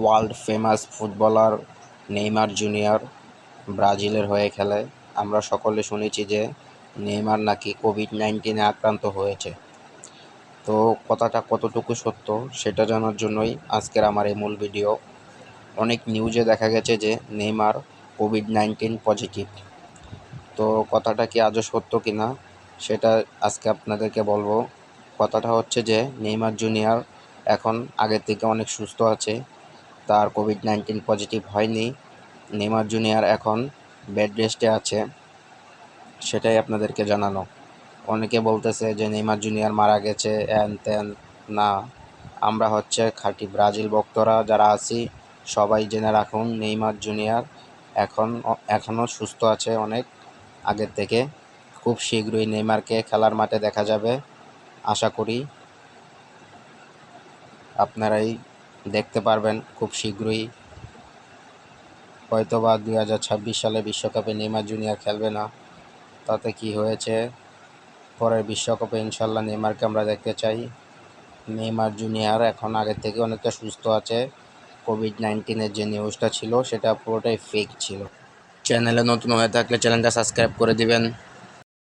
World famous footballer Neymar junior ব্রাজিলের হয়ে খেলে। আমরা সকলে শুনেছি যে নেইমার নাকি কোভিড নাইন্টিনে আক্রান্ত হয়েছে। তো কথাটা কতটুকু সত্য সেটা জানার জন্যই আজকের আমার এই মূল ভিডিও। অনেক নিউজে দেখা গেছে যে নেইমার কোভিড নাইন্টিন পজিটিভ। তো কথাটা কি আজও সত্য কি না সেটা আজকে আপনাদেরকে বলব। কথাটা হচ্ছে যে নেইমার জুনিয়র এখন আগের থেকে অনেক সুস্থ আছে। তার কোভিড নাইন্টিন পজিটিভ হয়নি। নেইমার জুনিয়র এখন বেড রেস্টে আছে। সেটাই আপনাদেরকে জানানো। অনেকে বলতেছে যে নেইমার জুনিয়র মারা গেছে এন তেন না। আমরা হচ্ছে খাঁটি ব্রাজিল ভক্তরা যারা আছি, সবাই জেনে রাখুন নেইমার জুনিয়র এখন এখনও সুস্থ আছে অনেক আগের থেকে। খুব শীঘ্রই নেইমারকে খেলার মাঠে দেখা যাবে। আশা করি আপনারাই দেখতে পারবেন খুব শীঘ্রই। হয়তোবা দুই হাজার ছাব্বিশ সালে বিশ্বকাপে নেইমার জুনিয়র খেলবে না। তাতে কি হয়েছে? পরের বিশ্বকাপে ইনশাল্লাহ নেইমারকে আমরা দেখতে চাই। নেইমার জুনিয়র এখন আগের থেকে অনেকটা সুস্থ আছে। কোভিড নাইন্টিনের যে নিউজটা ছিল, সেটা পুরোটাই ফেক ছিল। চ্যানেলে নতুন হয়ে থাকলে চ্যানেলটা সাবস্ক্রাইব করে দিবেন।